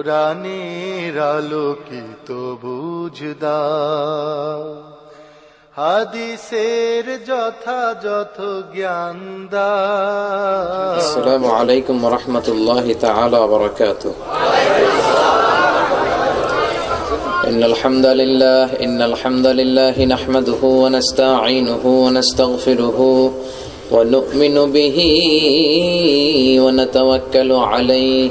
কোরআনের আলোকিত বুঝদা হাদিসের যথাযথ জ্ঞান দা السلام عليكم ورحمة الله تعالى وبركاته إن الحمد لله إن الحمد لله نحمده ونستعينه ونستغفره ونؤمن به ونتوكل عليه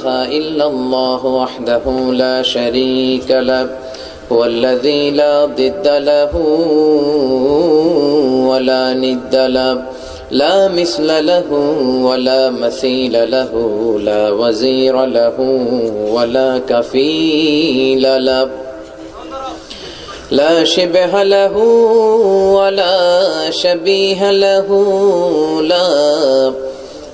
إله إلا الله وحده لا شريك له هو الذي لا ضد له ولا ند له لا مثل له ولا مثيل له لا وزير له ولا كفيل له لا شبه له ولا شبيه له لا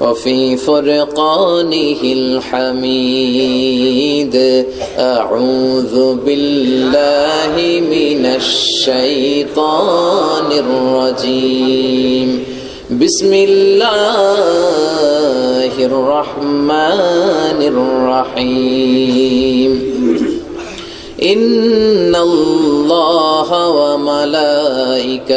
وفي فرقانه الحميد أعوذ بالله من الشيطان الرجيم بسم الله الرحمن الرحيم إن الله وملائكته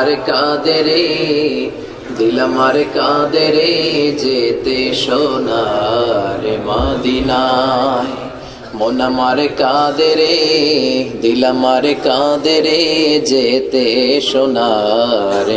আমার কাদেরে, দিল আমার কাদেরে যেতে সোনার মাদিনায়। মন আমার কাদেরে, দিল আমার কাদেরে যেতে সোনার